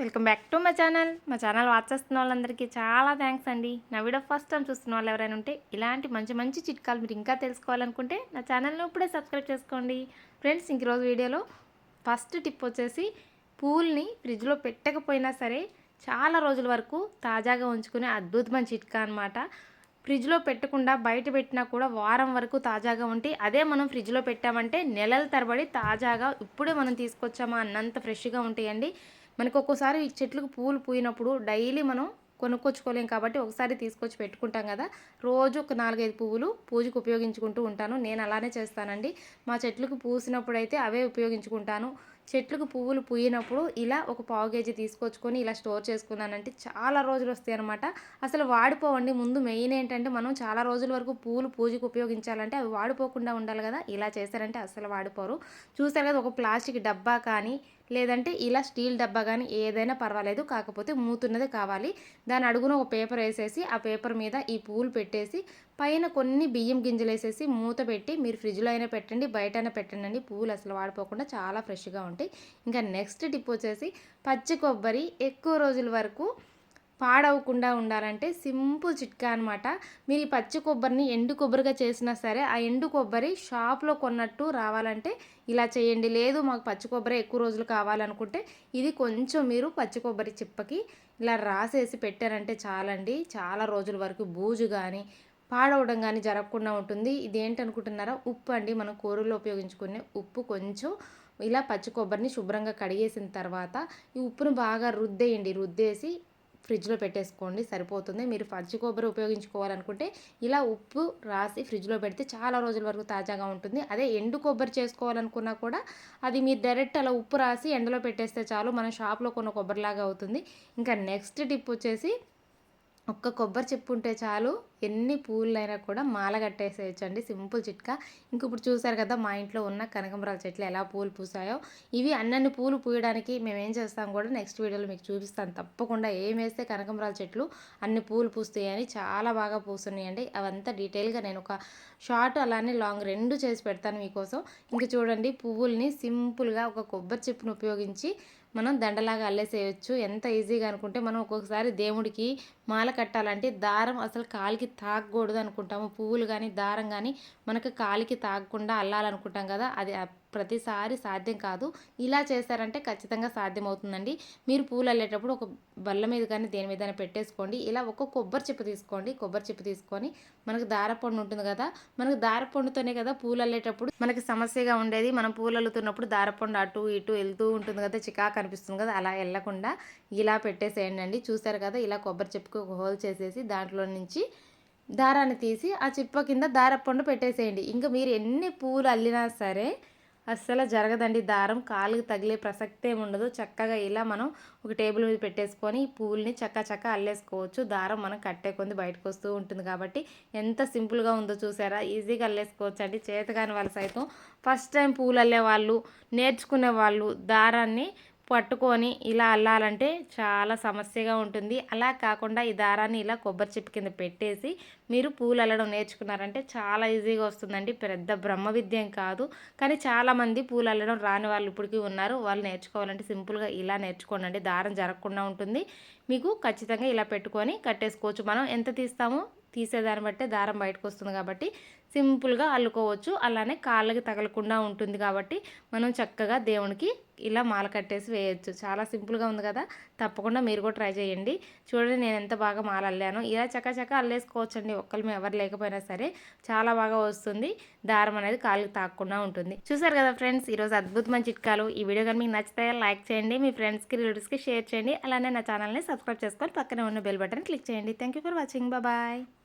Welcome back to my channel. మా channel watch చేస్తున్న వాళ్ళందరికీ చాలా థ్యాంక్స్ అండి. నా వీడియో ఫస్ట్ టైం చూస్తున్న వాళ్ళు ఎవరైనా ఉంటే ఇలాంటి మంచి మంచి చిట్కాలు మీరు ఇంకా తెలుసుకోవాలనుకుంటే నా ఛానల్ని ఇప్పుడే సబ్స్క్రైబ్ చేసుకోండి. ఫ్రెండ్స్ ఇంక రోజు వీడియోలో ఫస్ట్ టిప్ వచ్చేసి పూల్ని ఫ్రిడ్జ్లో పెట్టకపోయినా సరే చాలా రోజుల వరకు తాజాగా ఉంచుకునే అద్భుతమైన చిట్కా అనమాట ఫ్రిడ్జ్లో పెట్టకుండా బయట పెట్టినా కూడా వారం వరకు తాజాగా ఉంటే అదే మనం ఫ్రిడ్జ్లో పెట్టామంటే నెలల తరబడి తాజాగా ఇప్పుడే మనం తీసుకొచ్చామా అన్నంత ఫ్రెష్గా ఉంటాయండి. మనకు ఒక్కోసారి చెట్లకు పూలు పూయినప్పుడు డైలీ మనం కొనుక్కొచ్చుకోలేం కాబట్టి ఒకసారి తీసుకొచ్చి పెట్టుకుంటాం కదా. రోజు ఒక నాలుగైదు పువ్వులు పూజకు ఉపయోగించుకుంటూ ఉంటాను. నేను అలానే చేస్తానండి. మా చెట్లకు పూసినప్పుడు అయితే అవే ఉపయోగించుకుంటాను. చెట్లకు పువ్వులు పూయినప్పుడు ఇలా ఒక పావు కేజీ తీసుకొచ్చుకొని ఇలా స్టోర్ చేసుకున్నానంటే చాలా రోజులు వస్తాయి అనమాట అసలు వాడిపోవండి. ముందు మెయిన్ ఏంటంటే మనం చాలా రోజుల వరకు పూలు పూజకు ఉపయోగించాలంటే అవి వాడిపోకుండా ఉండాలి కదా. ఇలా చేశారంటే అసలు వాడిపోరు. చూసారు కదా ఒక ప్లాస్టిక్ డబ్బా కానీ లేదంటే ఇలా స్టీల్ డబ్బా కానీ ఏదైనా పర్వాలేదు కాకపోతే మూతున్నదే కావాలి. దాని అడుగున ఒక పేపర్ వేసేసి ఆ పేపర్ మీద ఈ పూలు పెట్టేసి పైన కొన్ని బియ్యం గింజలు వేసేసి మూత పెట్టి మీరు ఫ్రిడ్జ్లో అయినా పెట్టండి బయట అయినా పెట్టండి పూలు అసలు వాడిపోకుండా చాలా ఫ్రెష్గా ఉంటాయి. ఇంకా నెక్స్ట్ టిప్ వచ్చేసి పచ్చి కొబ్బరి ఎక్కువ రోజుల వరకు పాడవకుండా ఉండాలంటే సింపుల్ చిట్కా అనమాట మీరు ఈ పచ్చి కొబ్బరిని ఎండు కొబ్బరిగా చేసినా సరే ఆ ఎండు కొబ్బరి షాప్లో కొన్నట్టు రావాలంటే ఇలా చేయండి. లేదు మాకు పచ్చి కొబ్బరి ఎక్కువ రోజులు కావాలనుకుంటే ఇది కొంచెం మీరు పచ్చి కొబ్బరి చిప్పకి ఇలా రాసేసి పెట్టారంటే చాలండి. చాలా రోజుల వరకు బూజు కానీ పాడవడం కానీ జరగకుండా ఉంటుంది. ఇదేంటనుకుంటున్నారా ఉప్పు అండి. మనం కూరల్లో ఉపయోగించుకునే ఉప్పు కొంచెం ఇలా పచ్చి కొబ్బరిని శుభ్రంగా కడిగేసిన తర్వాత ఈ ఉప్పును బాగా రుద్దేయండి. రుద్దేసి ఫ్రిడ్జ్లో పెట్టేసుకోండి సరిపోతుంది. మీరు పచ్చి కొబ్బరి ఉపయోగించుకోవాలనుకుంటే ఇలా ఉప్పు రాసి ఫ్రిడ్జ్లో పెడితే చాలా రోజుల వరకు తాజాగా ఉంటుంది. అదే ఎండు కొబ్బరి చేసుకోవాలనుకున్నా కూడా అది మీరు డైరెక్ట్ అలా ఉప్పు రాసి ఎండలో పెట్టేస్తే చాలు మనం షాప్లో కొన్న కొబ్బరిలాగా అవుతుంది. ఇంకా నెక్స్ట్ టిప్ వచ్చేసి ఒక్క కొబ్బరి చెప్పు ఉంటే చాలు. ఎన్ని పూలైనా కూడా మాల కట్టేసేయచ్చండి. సింపుల్ చిట్కా. ఇంక ఇప్పుడు చూసారు కదా మా ఇంట్లో ఉన్న కనకంబరాల చెట్లు ఎలా పూలు పూసాయో. ఇవి అన్నన్ని పూలు పూయడానికి మేము ఏం చేస్తాం కూడా నెక్స్ట్ వీడియోలో మీకు చూపిస్తాను. తప్పకుండా ఏం వేస్తే కనకంబరాల చెట్లు అన్ని పూలు పూస్తాయని చాలా బాగా పూస్తున్నాయండి. అవంతా డీటెయిల్గా నేను ఒక షార్ట్ అలానే లాంగ్ రెండు చేసి పెడతాను మీకోసం. ఇంక చూడండి పువ్వుల్ని సింపుల్గా ఒక కొబ్బరి చెప్పును ఉపయోగించి మనం దండలాగా అల్లేసేయచ్చు. ఎంత ఈజీగా అనుకుంటే మనం ఒక్కొక్కసారి దేవుడికి మాల కట్టాలంటే దారం అసలు కాలికి తాగకూడదు అనుకుంటాము పువ్వులు కానీ దారం కానీ మనకు కాలికి తాగకుండా అల్లాలనుకుంటాం కదా అది ప్రతిసారి సాధ్యం కాదు. ఇలా చేశారంటే ఖచ్చితంగా సాధ్యమవుతుందండి. మీరు పూలు అల్లేటప్పుడు ఒక బల్ల మీద కానీ దేని మీద పెట్టేసుకోండి. ఇలా ఒక కొబ్బరి చెప్పు తీసుకోండి. కొబ్బరి చెప్పు తీసుకొని మనకు దారపండు ఉంటుంది కదా మనకు దారపండుతోనే కదా పూలు అల్లేటప్పుడు మనకి సమస్యగా ఉండేది. మనం పూలు అల్లుతున్నప్పుడు దారపండు అటు ఇటు వెళ్తూ ఉంటుంది కదా చికాకు అనిపిస్తుంది కదా అలా వెళ్ళకుండా ఇలా పెట్టేసేయండి అండి. చూసారు కదా ఇలా కొబ్బరి చెప్పుకు ఒక హోల్ చేసేసి దాంట్లో నుంచి దారాన్ని తీసి ఆ చిప్ప కింద దారపండు పెట్టేసేయండి. ఇంకా మీరు ఎన్ని పూలు అల్లినా సరే అస్సలు జరగదండి. దారం కాలుకి తగిలే ప్రసక్తే ఉండదు చక్కగా ఇలా మనం ఒక టేబుల్ మీద పెట్టేసుకొని పూల్ని చక్క చక్క అల్లేసుకోవచ్చు. దారం మనం కట్టే కొంది బయటకు వస్తూ ఉంటుంది కాబట్టి ఎంత సింపుల్గా ఉందో చూసారా? ఈజీగా అల్లేసుకోవచ్చు అండి చేతగాని వాళ్ళు సైతం ఫస్ట్ టైం పూలు అల్లే వాళ్ళు నేర్చుకునే వాళ్ళు దారాన్ని పట్టుకొని ఇలా అల్లాలంటే చాలా సమస్యగా ఉంటుంది. అలా కాకుండా ఈ దారాన్ని ఇలా కొబ్బరి చిప్ప కింద పెట్టేసి మీరు పూలు అల్లడం నేర్చుకున్నారంటే చాలా ఈజీగా వస్తుందండి. పెద్ద బ్రహ్మ విద్యం కాదు. కానీ చాలామంది పూలు అల్లడం రాని వాళ్ళు ఇప్పటికీ ఉన్నారు. వాళ్ళు నేర్చుకోవాలంటే సింపుల్గా ఇలా నేర్చుకోండి దారం జరగకుండా ఉంటుంది. మీకు ఖచ్చితంగా ఇలా పెట్టుకొని కట్టేసుకోవచ్చు. మనం ఎంత తీస్తామో తీసేదాన్ని బట్టే దారం బయటకు వస్తుంది కాబట్టి సింపుల్గా అల్లుకోవచ్చు. అలానే కాళ్ళకి తగలకుండా ఉంటుంది కాబట్టి మనం చక్కగా దేవునికి ఇలా మాల కట్టేసి వేయచ్చు. చాలా సింపుల్గా ఉంది కదా? తప్పకుండా మీరు కూడా ట్రై చేయండి. చూడండి నేను ఎంత బాగా మాల అల్లాను. ఇలా చక్క చక్క అల్లేసుకోవచ్చండి ఒక్కరు ఎవరు లేకపోయినా సరే. చాలా బాగా వస్తుంది. దారం అనేది కాలుకి తాకుండా ఉంటుంది. చూసారు కదా ఫ్రెండ్స్? ఈరోజు అద్భుతమైన చిట్కాలు. ఈ వీడియో కానీ మీకు నచ్చితే లైక్ చేయండి. మీ ఫ్రెండ్స్కి రిలేటివ్స్కి షేర్ చేయండి. అలానే నా ఛానల్ని సబ్స్క్రైబ్ చేసుకొని పక్కనే ఉన్న బెల్ బటన్ క్లిక్ చేయండి. Thank for watching. బాయ్.